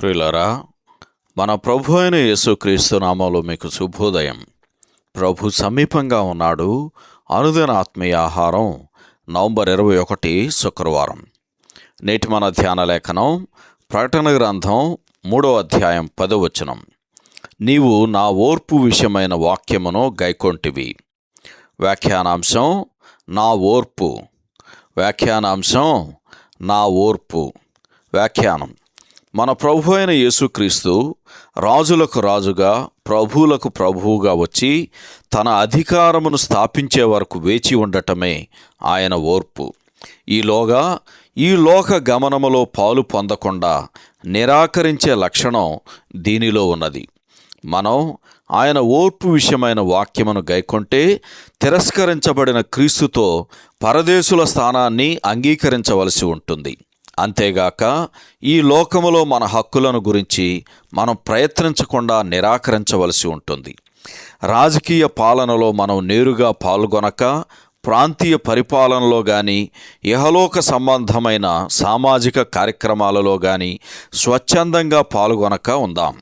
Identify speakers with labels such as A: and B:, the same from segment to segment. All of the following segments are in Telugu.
A: ప్రియులరా మన ప్రభు అయిన యేసుక్రీస్తు నామంలో మీకు శుభోదయం. ప్రభు సమీపంగా ఉన్నాడు. అనుదిన ఆత్మీయ ఆహారం నవంబర్ ఇరవై ఒకటి శుక్రవారం. నేటి మన ధ్యాన లేఖనం ప్రకటన గ్రంథం మూడో అధ్యాయం పదవచనం నీవు నా ఓర్పు విషయమైన వాక్యమును గైకొంటివి. వ్యాఖ్యానాంశం నా ఓర్పు. వ్యాఖ్యానాంశం నా ఓర్పు. వ్యాఖ్యానం. మన ప్రభు అయిన యేసుక్రీస్తు రాజులకు రాజుగా ప్రభువులకు ప్రభువుగా వచ్చి తన అధికారమును స్థాపించే వరకు వేచి ఉండటమే ఆయన ఓర్పు. ఈలోగా ఈ లోక గమనములో పాలు పొందకుండా నిరాకరించే లక్షణం దీనిలో ఉన్నది. మనం ఆయన ఓర్పు విషయమైన వాక్యమును గైకొంటే తిరస్కరించబడిన క్రీస్తుతో పరదేశుల స్థానాన్ని అంగీకరించవలసి ఉంటుంది. అంతేగాక ఈ లోకములో మన హక్కులను గురించి మనం ప్రయత్నించకుండా నిరాకరించవలసి ఉంటుంది. రాజకీయ పాలనలో మనం నేరుగా పాల్గొనక ప్రాంతీయ పరిపాలనలో కానీ ఇహలోక సంబంధమైన సామాజిక కార్యక్రమాలలో కానీ స్వచ్ఛందంగా పాల్గొనక ఉందాం.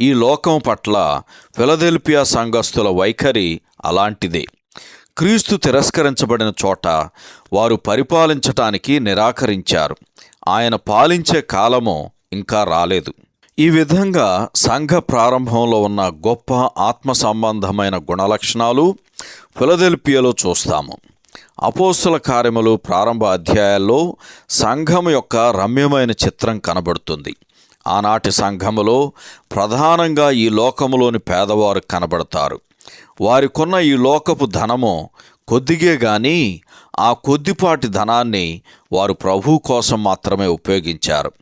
A: ఈ లోకం పట్ల ఫిలదెల్పియా సంఘస్థుల వైఖరి అలాంటిదే. క్రీస్తు తిరస్కరించబడిన చోట వారు పరిపాలించటానికి నిరాకరించారు. ఆయన పాలించే కాలము ఇంకా రాలేదు. ఈ విధంగా సంఘ ప్రారంభంలో ఉన్న గొప్ప ఆత్మ సంబంధమైన గుణలక్షణాలు ఫిలదెల్పియాలో చూస్తాము. అపోస్తుల కార్యములు ప్రారంభ అధ్యాయాల్లో సంఘం యొక్క రమ్యమైన చిత్రం కనబడుతుంది. ఆనాటి సంఘములో ప్రధానంగా ఈ లోకములోని పేదవారు కనబడతారు. వారికున్న ఈ లోకపు ధనము కొద్దిగే గాని ఆ కొద్దిపాటి ధనాన్ని వారు ప్రభు కోసం మాత్రమే ఉపయోగించారు.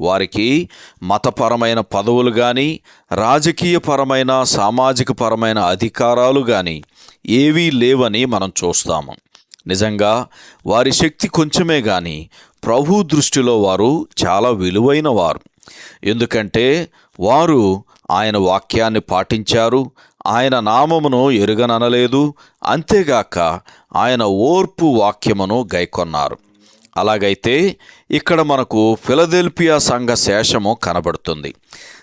A: వారికి మతపరమైన పదవులు కానీ రాజకీయపరమైన సామాజికపరమైన అధికారాలు కానీ ఏవీ లేవని మనం చూస్తాము. నిజంగా వారి శక్తి కొంచెమే కానీ ప్రభు దృష్టిలో వారు చాలా విలువైన వారు ఎందుకంటే వారు ఆయన వాక్యాన్ని పాటించారు ఆయన నామమును ఎరుగననలేదు అంతేగాక ఆయన ఓర్పు వాక్యమును గైకొన్నారు. అలాగైతే ఇక్కడ మనకు ఫిలదెల్పియా సంఘ శేషము కనబడుతుంది.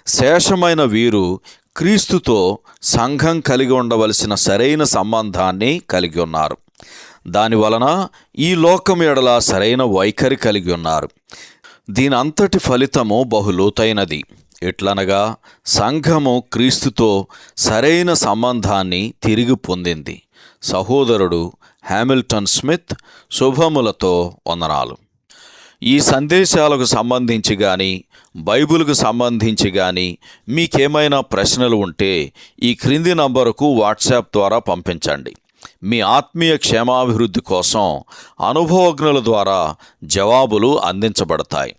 A: శేషమైన వీరు క్రీస్తుతో సంఘం కలిగి ఉండవలసిన సరైన సంబంధాన్ని కలిగి ఉన్నారు. దానివలన ఈ లోకం ఎడల సరైన వైఖరి కలిగి ఉన్నారు. దీని అంతటి ఫలితము బహులోతైనది. ఎట్లనగా సంఘము క్రీస్తుతో సరైన సంబంధాన్ని తిరిగి పొందింది. సహోదరుడు హ్యామిల్టన్ స్మిత్ శుభములతో వందనాలు. ఈ సందేశాలకు సంబంధించి కానీ బైబిల్కు సంబంధించి కానీ మీకేమైనా ప్రశ్నలు ఉంటే ఈ క్రింది నంబరుకు వాట్సాప్ ద్వారా పంపించండి. మీ ఆత్మీయ క్షేమాభివృద్ధి కోసం అనుభవజ్ఞుల ద్వారా జవాబులు అందించబడతాయి.